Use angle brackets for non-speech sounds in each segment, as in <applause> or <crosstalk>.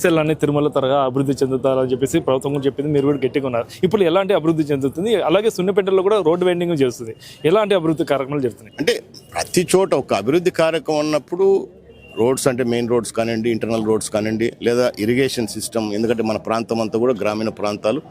శ్రీశైలాన్ని తిరుమల త్వరగా అభివృద్ధి చెందుతారని చెప్పేసి ప్రభుత్వం కూడా చెప్పింది. మీరు కూడా గట్టిగా ఉన్నారు. ఇప్పుడు ఎలాంటి అభివృద్ధి చెందుతుంది? అలాగే సున్నపెట్టలో కూడా రోడ్డు వెండింగ్ చేస్తుంది. ఎలాంటి అభివృద్ధి కార్యక్రమాలు జరుగుతున్నాయి? అంటే ప్రతి చోట ఒక అభివృద్ధి కార్యక్రమం ఉన్నప్పుడు రోడ్స్ అంటే మెయిన్ రోడ్స్ కానివ్వండి ఇంటర్నల్ రోడ్స్ కానివ్వండి లేదా ఇరిగేషన్ సిస్టమ్ ఎందుకంటే మన ప్రాంతం అంతా కూడా గ్రామీణ ప్రాంతాలు.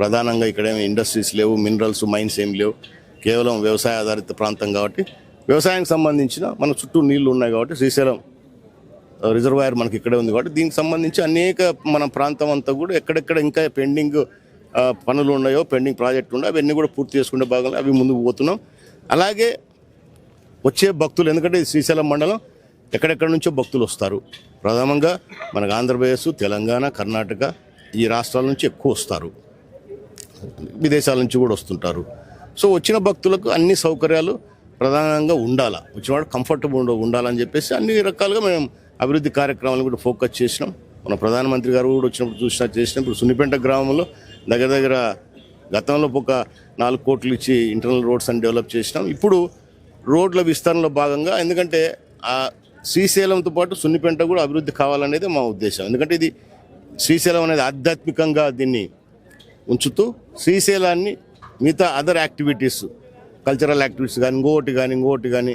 ప్రధానంగా ఇక్కడ ఏమి ఇండస్ట్రీస్ లేవు మినరల్స్ మైన్స్ ఏం లేవు. కేవలం వ్యవసాయ ఆధారిత ప్రాంతం కాబట్టి వ్యవసాయానికి సంబంధించిన మన చుట్టూ నీళ్ళు ఉన్నాయి కాబట్టి శ్రీశైలం రిజర్వాయర్ మనకి ఇక్కడే ఉంది కాబట్టి దీనికి సంబంధించి అనేక మన ప్రాంతం అంతా కూడా ఎక్కడెక్కడ ఇంకా పెండింగ్ పనులు ఉన్నాయో పెండింగ్ ప్రాజెక్టులు ఉన్నాయో అవన్నీ కూడా పూర్తి చేసుకునే భాగంలో అవి ముందుకు పోతున్నాం. అలాగే వచ్చే భక్తులు ఎందుకంటే శ్రీశైలం మండలం ఎక్కడెక్కడ నుంచో భక్తులు వస్తారు. ప్రధానంగా మనకు ఆంధ్రప్రదేశ్ తెలంగాణ కర్ణాటక ఈ రాష్ట్రాల నుంచి ఎక్కువ వస్తారు. విదేశాల నుంచి కూడా వస్తుంటారు. సో వచ్చిన భక్తులకు అన్ని సౌకర్యాలు ప్రధానంగా ఉండాలా? వచ్చినవాడు కంఫర్టబుల్ ఉండాలని చెప్పేసి అన్ని రకాలుగా మేము అభివృద్ధి కార్యక్రమాలను కూడా ఫోకస్ చేసినాం. మన ప్రధానమంత్రి గారు కూడా వచ్చినప్పుడు చూసినా చేసినప్పుడు సున్నిపేంట గ్రామంలో దగ్గర దగ్గర గతంలో ఒక నాలుగు కోట్లు ఇచ్చి ఇంటర్నల్ రోడ్స్ అని డెవలప్ చేసినాం. ఇప్పుడు రోడ్ల విస్తరణలో భాగంగా ఎందుకంటే ఆ శ్రీశైలంతో పాటు సున్నిపేంట కూడా అభివృద్ధి కావాలనేది మా ఉద్దేశం. ఎందుకంటే ఇది శ్రీశైలం అనేది ఆధ్యాత్మికంగా దీన్ని ఉంచుతూ శ్రీశైలాన్ని మిగతా అదర్ యాక్టివిటీస్ కల్చరల్ యాక్టివిటీస్ కానీ ఇంకోటి కానీ ఇంకోటి కానీ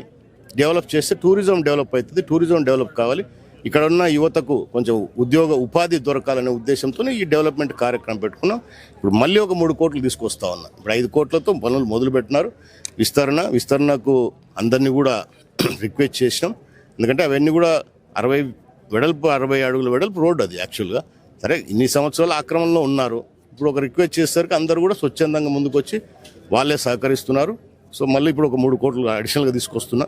డెవలప్ చేస్తే టూరిజం డెవలప్ అవుతుంది టూరిజం డెవలప్ కావాలి. ఇక్కడ ఉన్న యువతకు కొంచెం ఉద్యోగ ఉపాధి దొరకాలనే ఉద్దేశంతో ఈ డెవలప్మెంట్ కార్యక్రమం పెట్టుకున్నాం. ఇప్పుడు మళ్ళీ ఒక మూడు కోట్లు తీసుకొస్తా ఉన్నాం. ఇప్పుడు ఐదు కోట్లతో పనులు మొదలు పెట్టినారు. విస్తరణ విస్తరణకు అందరినీ కూడా <clears throat> రిక్వెస్ట్ చేసినాం. ఎందుకంటే అవన్నీ కూడా అరవై వెడల్పు అరవై అడుగుల వెడల్పు రోడ్డు అది యాక్చువల్గా సరే ఇన్ని సంవత్సరాలు ఆక్రమణలో ఉన్నారు. ఇప్పుడు ఒక రిక్వెస్ట్ చేసేసరికి అందరూ కూడా స్వచ్ఛందంగా ముందుకు వచ్చి వాళ్ళే సహకరిస్తున్నారు. సో మళ్ళీ ఇప్పుడు ఒక మూడు కోట్లు అడిషనల్గా తీసుకొస్తున్నా.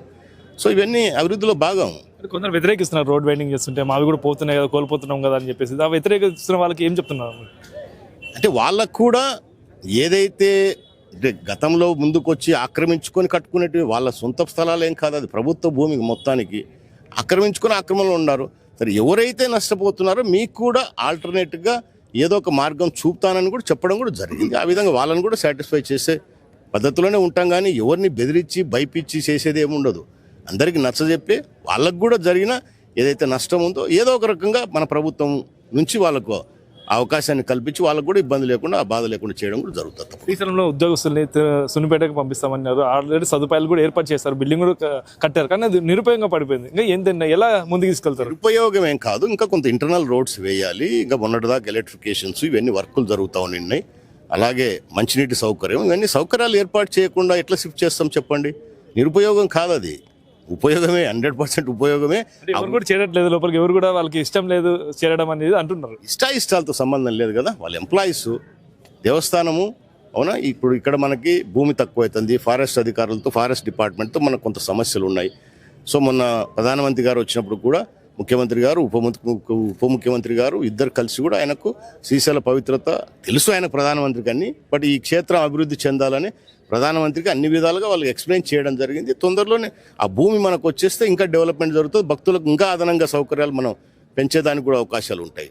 సో ఇవన్నీ అభివృద్ధిలో భాగం. కొందరు వ్యతిరేకిస్తున్నారు రోడ్ వెండింగ్ చేస్తుంటే మావి కూడా పోతున్నాయి కదా కోల్పోతున్నాం కదా అని చెప్పేసి. ఆ వ్యతిరేకిస్తున్న వాళ్ళకి ఏం చెప్తున్నారు? అంటే వాళ్ళకు కూడా ఏదైతే అంటే గతంలో ముందుకొచ్చి ఆక్రమించుకొని కట్టుకునేటివి వాళ్ళ సొంత స్థలాలు ఏం కాదు అది ప్రభుత్వ భూమి మొత్తానికి ఆక్రమించుకొని ఆక్రమణలో ఉన్నారు. సరే ఎవరైతే నష్టపోతున్నారో మీకు కూడా ఆల్టర్నేట్గా ఏదో ఒక మార్గం చూపుతానని కూడా చెప్పడం కూడా జరిగింది. ఆ విధంగా వాళ్ళని కూడా సాటిస్ఫై చేసే పద్ధతిలోనే ఉంటాం కానీ ఎవరిని బెదిరించి భయపించి చేసేది ఏముండదు. అందరికీ నచ్చజెప్పి వాళ్ళకు కూడా జరిగిన ఏదైతే నష్టం ఉందో ఏదో ఒక రకంగా మన ప్రభుత్వం నుంచి వాళ్ళకు అవకాశాన్ని కల్పించి వాళ్ళకు కూడా ఇబ్బంది లేకుండా ఆ బాధ లేకుండా చేయడం కూడా జరుగుతుంది శ్రీశైలంలో ఉద్యోగస్తుల్ని సున్నిపేటకు పంపిస్తామన్నారు ఆల్రెడీ సదుపాయాలు కూడా ఏర్పాటు చేస్తారు బిల్డింగ్ కూడా కట్టారు. కానీ అది నిరుపయోగంగా పడిపోయింది. ఇంకా ఏంటన్నా ఎలా ముందుకు తీసుకెళ్తారు? ఉపయోగం ఏం కాదు. ఇంకా కొంత ఇంటర్నల్ రోడ్స్ వేయాలి. ఇంకా మొన్నటిదాకా ఎలక్ట్రిఫికేషన్స్ ఇవన్నీ వర్కులు జరుగుతూ ఉన్నాయి. అలాగే మంచినీటి సౌకర్యం. ఇవన్నీ సౌకర్యాలు ఏర్పాటు చేయకుండా ఎట్లా షిఫ్ట్ చేస్తాం చెప్పండి? నిరుపయోగం కాదు అది. ఉపయోగమే హండ్రెడ్ పర్సెంట్ ఉపయోగమే. ఎవరు కూడా చేరట్లేదు లోపలికి ఎవరు కూడా వాళ్ళకి ఇష్టం లేదు చేరడం అనేది అంటున్నారు. ఇష్టాయిష్టాలతో సంబంధం లేదు కదా వాళ్ళ ఎంప్లాయీస్ దేవస్థానము అవునా? ఇప్పుడు ఇక్కడ మనకి భూమి తక్కువ అవుతుంది ఫారెస్ట్ అధికారులతో ఫారెస్ట్ డిపార్ట్మెంట్తో మనకు కొంత సమస్యలు ఉన్నాయి. సో మొన్న ప్రధానమంత్రి గారు వచ్చినప్పుడు కూడా ముఖ్యమంత్రి గారు ఉప ఉప ముఖ్యమంత్రి గారు ఇద్దరు కలిసి కూడా ఆయనకు శ్రీశైల పవిత్రత తెలుసు ఆయన ప్రధానమంత్రికి అన్ని బట్ ఈ క్షేత్రం అభివృద్ధి చెందాలని ప్రధానమంత్రికి అన్ని విధాలుగా వాళ్ళకి ఎక్స్ప్లెయిన్ చేయడం జరిగింది. తొందరలోనే ఆ భూమి మనకు వచ్చేస్తే ఇంకా డెవలప్మెంట్ జరుగుతుంది. భక్తులకు ఇంకా అదనంగా సౌకర్యాలు మనం పెంచేదానికి కూడా అవకాశాలు ఉంటాయి.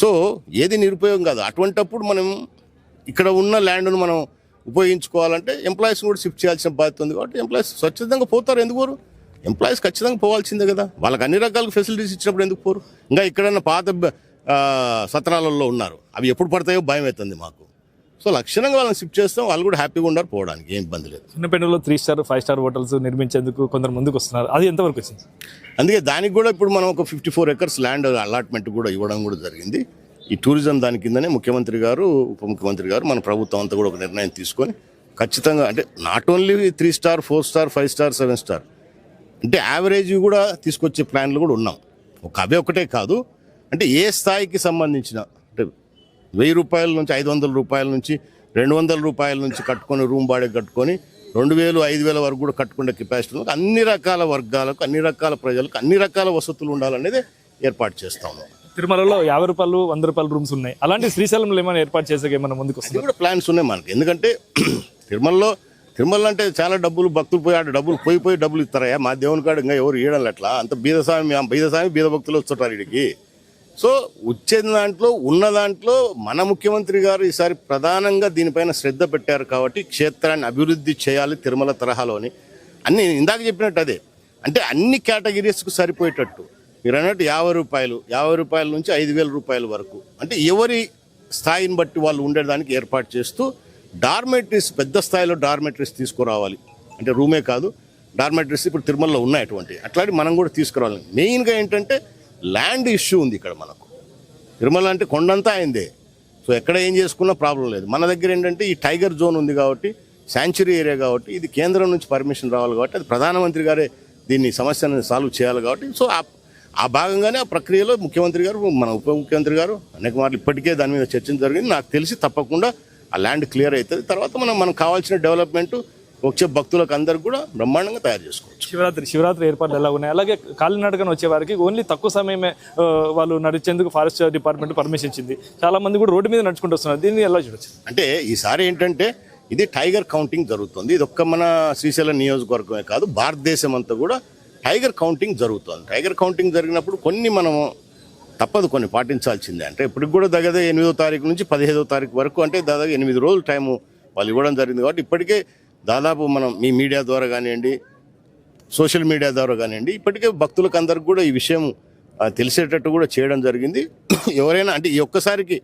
సో ఏది నిరుపయోగం కాదు. అటువంటప్పుడు మనం ఇక్కడ ఉన్న ల్యాండ్ను మనం ఉపయోగించుకోవాలంటే ఎంప్లాయీస్ కూడా షిఫ్ట్ చేయాల్సిన బాధ్యత ఉంది కాబట్టి ఎంప్లాయీస్ స్వచ్ఛందంగా పోతారు. ఎందుకు పోరు? ఎంప్లాయీస్ ఖచ్చితంగా పోవాల్సిందే కదా. వాళ్ళకి అన్ని రకాల ఫెసిలిటీస్ ఇచ్చినప్పుడు ఎందుకు పోరు? ఇంకా ఎక్కడన్నా పాత సత్రాలలో ఉన్నారు. అవి ఎప్పుడు పడతాయో భయం అవుతుంది మాకు. సో లక్షణంగా వాళ్ళని షిఫ్ట్ చేస్తాం వాళ్ళు కూడా హ్యాపీగా ఉన్నారు పోవడానికి ఏం ఇబ్బంది లేదు. సున్నపేటలో three star five star hotels నిర్మించేందుకు కొందరు ముందుకు వస్తున్నారు. అది ఎంతవరకు వచ్చింది? అందుకే దానికి కూడా ఇప్పుడు మనం ఒక fifty four acres land allotment కూడా ఇవ్వడం కూడా జరిగింది. ఈ టూరిజం దాని కిందనే ముఖ్యమంత్రి గారు ఉప ముఖ్యమంత్రి గారు మన ప్రభుత్వం అంతా కూడా ఒక నిర్ణయం తీసుకొని ఖచ్చితంగా అంటే not only three star four star five star seven star అంటే యావరేజ్ కూడా తీసుకొచ్చే ప్లాన్లు కూడా ఉన్నాం. ఒక అవే ఒకటే కాదు అంటే ఏ స్థాయికి సంబంధించిన వెయ్యి రూపాయల నుంచి ఐదు వందల రూపాయల నుంచి రెండు వందల రూపాయల నుంచి కట్టుకొని రూమ్ బాడీ కట్టుకొని రెండు వేలు ఐదు వేల వరకు కూడా కట్టుకునే కెపాసిటీ అన్ని రకాల వర్గాలకు అన్ని రకాల ప్రజలకు అన్ని రకాల వసతులు ఉండాలనేది ఏర్పాటు చేస్తా ఉన్నాం తిరుమలలో యాభై రూపాయలు వంద రూపాయల రూమ్స్ ఉన్నాయి. అలాంటి శ్రీశైలంలో ఏమైనా ఏర్పాటు చేసాక ఏమైనా ముందుకు వస్తుంది? కూడా ప్లాన్స్ ఉన్నాయి మనకి. ఎందుకంటే <clears throat> తిరుమలలో తిరుమల అంటే చాలా డబ్బులు భక్తులు పోయి ఆడ డబ్బులు పోయి పోయి డబ్బులు ఇస్తారయ్యా. మా దేవుని కాడ ఇంకా ఎవరు ఇయ్యడం అట్లా అంత బీదస్వామి బీదస్వామి బీద భక్తులు వస్తుంటారు ఇడికి సో వచ్చే దాంట్లో ఉన్న దాంట్లో మన ముఖ్యమంత్రి గారు ఈసారి ప్రధానంగా దీనిపైన శ్రద్ధ పెట్టారు కాబట్టి క్షేత్రాన్ని అభివృద్ధి చేయాలి తిరుమల తరహాలోని. అన్ని ఇందాక చెప్పినట్టు అదే. అంటే అన్ని కేటగిరీస్కు సరిపోయేటట్టు. మీరు అన్నట్టు యాభై రూపాయలు యాభై రూపాయల నుంచి ఐదు వేల రూపాయల వరకు. అంటే ఎవరి స్థాయిని బట్టి వాళ్ళు ఉండేదానికి ఏర్పాటు చేస్తూ డార్మెటరీస్ పెద్ద స్థాయిలో డార్మెటరీస్ తీసుకురావాలి. అంటే రూమే కాదు డార్మెటరీస్ ఇప్పుడు తిరుమలలో ఉన్నాయి అటువంటి అట్లాంటి మనం కూడా తీసుకురావాలి. మెయిన్గా ఏంటంటే ల్యాండ్ ఇష్యూ ఉంది ఇక్కడ మనకు. తిరుమల అంటే కొండంతా అయిందే. సో ఎక్కడ ఏం చేసుకున్నా ప్రాబ్లం లేదు. మన దగ్గర ఏంటంటే ఈ టైగర్ జోన్ ఉంది కాబట్టి శాంచురీ ఏరియా కాబట్టి ఇది కేంద్రం నుంచి పర్మిషన్ రావాలి కాబట్టి అది ప్రధానమంత్రి గారే దీన్ని సమస్యను సాల్వ్ చేయాలి కాబట్టి సో ఆ భాగంగానే ఆ ప్రక్రియలో ముఖ్యమంత్రి గారు మన ఉప ముఖ్యమంత్రి గారు అనేక మార్లు ఇప్పటికే దాని మీద చర్చ జరిగింది. నాకు తెలిసి తప్పకుండా ఆ ల్యాండ్ క్లియర్ అవుతుంది. తర్వాత మనం మనకు కావాల్సిన డెవలప్మెంట్ వచ్చే భక్తులకు అందరికి కూడా బ్రహ్మాండంగా తయారు చేసుకోవచ్చు. శివరాత్రి శివరాత్రి ఏర్పాట్లు ఎలా ఉన్నాయి? అలాగే కాలినడకన వచ్చే వారికి ఓన్లీ తక్కువ సమయమే వాళ్ళు నడిచేందుకు ఫారెస్ట్ డిపార్ట్మెంట్ పర్మిషన్ ఇచ్చింది. చాలా మంది కూడా రోడ్డు మీద నడుచుకుంటూ వస్తున్నారు. దీన్ని ఎలా చూడొచ్చు? అంటే ఈసారి ఏంటంటే ఇది టైగర్ కౌంటింగ్ జరుగుతుంది. ఇది ఒక్క మన శ్రీశైలం నియోజకవర్గమే కాదు భారతదేశం అంతా కూడా టైగర్ కౌంటింగ్ జరుగుతుంది. టైగర్ కౌంటింగ్ జరిగినప్పుడు కొన్ని మనము తప్పదు కొన్ని పాటించాల్సిందే. అంటే ఇప్పటికి కూడా దగ్గర ఎనిమిదో తారీఖు నుంచి పదిహేదో తారీఖు వరకు అంటే దాదాపు ఎనిమిది రోజుల టైము వాళ్ళు ఇవ్వడం జరిగింది కాబట్టి ఇప్పటికే దాదాపు మనం మీ మీడియా ద్వారా కానివ్వండి సోషల్ మీడియా ద్వారా కానివ్వండి ఇప్పటికే భక్తులకు అందరికి కూడా ఈ విషయం తెలిసేటట్టు కూడా చేయడం జరిగింది. <clears throat> ఎవరైనా అంటే ఈ ఒక్కసారికి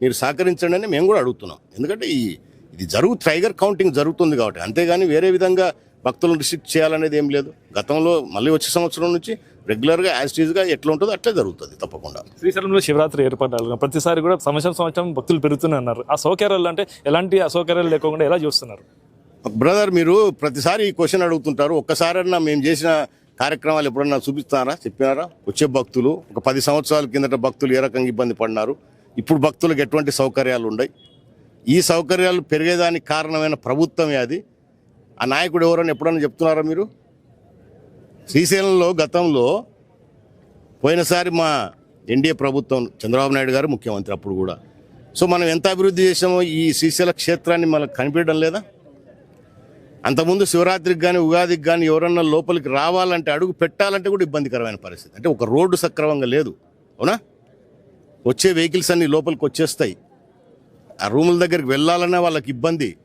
మీరు సహకరించండి అని మేము కూడా అడుగుతున్నాం. ఎందుకంటే ఈ ఇది జరుగు టైగర్ కౌంటింగ్ జరుగుతుంది కాబట్టి అంతేగాని వేరే విధంగా భక్తులను రిస్ట్రిక్ట్ చేయాలనేది ఏం లేదు. గతంలో మళ్ళీ వచ్చే సంవత్సరం నుంచి రెగ్యులర్గా యాజ్టీజ్గా ఎట్లా ఉంటుందో అట్లే జరుగుతుంది తప్పకుండా. శ్రీశైలంలో శివరాత్రి ఏర్పాట్లు. ప్రతిసారి కూడా సంవత్సరం సంవత్సరం భక్తులు పెరుగుతూనే అన్నారు ఆ సౌకర్యాలు అంటే ఎలాంటి అసౌకర్యాలు లేకుండా ఎలా చూస్తున్నారు? బ్రదర్ మీరు ప్రతిసారి ఈ క్వశ్చన్ అడుగుతుంటారు. ఒక్కసారన్నా మేము చేసిన కార్యక్రమాలు ఎప్పుడన్నా చూపిస్తారా? చెప్పినారా? వచ్చే భక్తులు ఒక పది సంవత్సరాల కిందట భక్తులు ఏ రకంగా ఇబ్బంది పడినారు? ఇప్పుడు భక్తులకు ఎటువంటి సౌకర్యాలు ఉన్నాయి ఈ సౌకర్యాలు పెరిగేదానికి కారణమైన ప్రభుత్వమే అది. ఆ నాయకుడు ఎవరని ఎప్పుడన్నా చెప్తున్నారా మీరు? శ్రీశైలంలో గతంలో పోయినసారి మా ఎన్డీఏ ప్రభుత్వం చంద్రబాబు నాయుడు గారు ముఖ్యమంత్రి అప్పుడు కూడా. సో మనం ఎంత అభివృద్ధి చేసామో ఈ శ్రీశైల క్షేత్రాన్ని మనకు కనిపించడం లేదా? అంతకుముందు శివరాత్రికి కానీ ఉగాదికి కానీ ఎవరన్నా లోపలికి రావాలంటే అడుగు పెట్టాలంటే కూడా ఇబ్బందికరమైన పరిస్థితి. అంటే ఒక రోడ్డు సక్రమంగా లేదు. అవునా? వచ్చే వెహికల్స్ అన్నీ లోపలికి వచ్చేస్తాయి. ఆ రూముల దగ్గరికి వెళ్ళాలన్నా వాళ్ళకి ఇబ్బంది.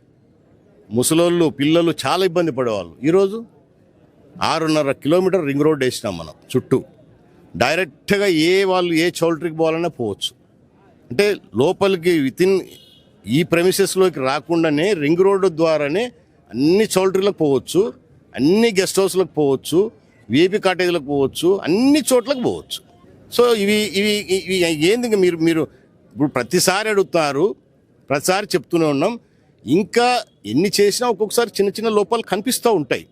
ముసలోళ్ళు పిల్లలు చాలా ఇబ్బంది పడేవాళ్ళు. ఈరోజు ఆరున్నర కిలోమీటర్ రింగ్ రోడ్ వేసినాం మనం చుట్టూ. డైరెక్ట్గా ఏ వాళ్ళు ఏ చౌల్ట్రీకి పోవాలన్నా పోవచ్చు. అంటే లోపలికి వితిన్ ఈ ప్రెమిసెస్లోకి రాకుండానే రింగ్ రోడ్డు ద్వారానే అన్ని చౌల్ట్రీలకు పోవచ్చు అన్ని గెస్ట్ హౌస్లకు పోవచ్చు విఐపి కాటేజీలకు పోవచ్చు అన్ని చోట్లకు పోవచ్చు. సో ఇవి ఇవి ఇవి ఏంది మీరు మీరు ఇప్పుడు ప్రతిసారి అడుగుతారు ప్రతిసారి చెప్తూనే ఉన్నాం. ఇంకా ఎన్ని చేసినా ఒక్కొక్కసారి చిన్న చిన్న లోపాలు కనిపిస్తూ ఉంటాయి.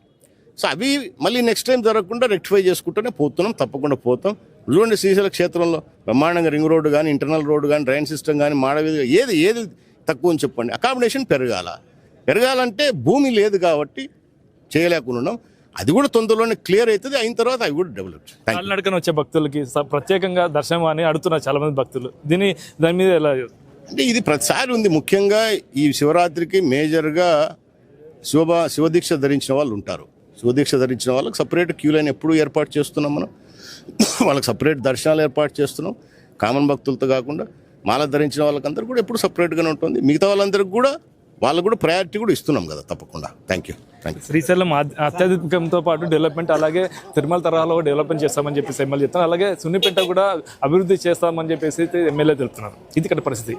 సో అవి మళ్ళీ నెక్స్ట్ టైం జరగకుండా రెక్టిఫై చేసుకుంటూనే పోతున్నాం తప్పకుండా పోతాం. ఉల్లుండి శ్రీశైల క్షేత్రంలో బ్రహ్మాండంగా రింగ్ రోడ్డు కానీ ఇంటర్నల్ రోడ్డు కానీ డ్రైన్ సిస్టమ్ కానీ మాడవీధి ఏది ఏది తక్కువ అని చెప్పండి. అకామిడేషన్ పెరగాల. పెరగాలంటే భూమి లేదు కాబట్టి చేయలేకుండా అది కూడా తొందరలోనే క్లియర్ అవుతుంది. అయిన తర్వాత అవి కూడా డెవలప్ కాలినడకన వచ్చే భక్తులకి ప్రత్యేకంగా దర్శనం అని అడుగుతున్నారు చాలా మంది భక్తులు. దీని దాని మీద ఎలా అంటే ఇది ప్రతిసారి ఉంది. ముఖ్యంగా ఈ శివరాత్రికి మేజర్గా శివబా శివదీక్ష ధరించిన వాళ్ళు ఉంటారు. శివదీక్ష ధరించిన వాళ్ళకి సపరేట్ క్యూ లైన్ ఎప్పుడు ఏర్పాటు చేస్తున్నాం మనం. <coughs> వాళ్ళకి సపరేట్ దర్శనాలు ఏర్పాటు చేస్తున్నాం. కామన్ భక్తులతో కాకుండా మాల ధరించిన వాళ్ళకందరూ కూడా ఎప్పుడు సపరేట్గానే ఉంటుంది. మిగతా వాళ్ళందరికీ కూడా వాళ్ళకు కూడా ప్రయారిటీ కూడా ఇస్తున్నాం కదా తప్పకుండా. Thank you thank you Srisailam ఆద్- అత్యధికంతో పాటు డెవలప్మెంట్ అలాగే తిరుమల తరహాలో డెవలప్మెంట్ చేస్తామని చెప్పేసి ఎమ్మెల్యే చెప్తున్నారు. అలాగే సున్నిపేట కూడా అభివృద్ధి చేస్తామని చెప్పేసి ఎమ్మెల్యే తెలుపుతున్నారు. ఇది ఇక్కడ పరిస్థితి.